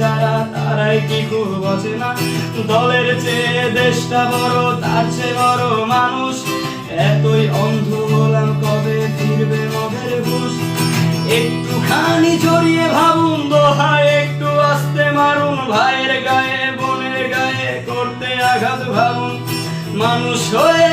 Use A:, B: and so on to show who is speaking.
A: যারা, তারাই কি খুব আছে না দলের চেয়ে দেশটা বড়, তার চেয়ে বড় মানুষ। এতই অন্ধ হলাম কবে ফিরবে মগের ঘুষ? একটুখানি জড়িয়ে ভাবুন দোহায়, একটু আস্তে মারুন। ভাইয়ের গায়ে, বোনের গায়ে করতে আঘাত ভাবুন। মানুষ হয়ে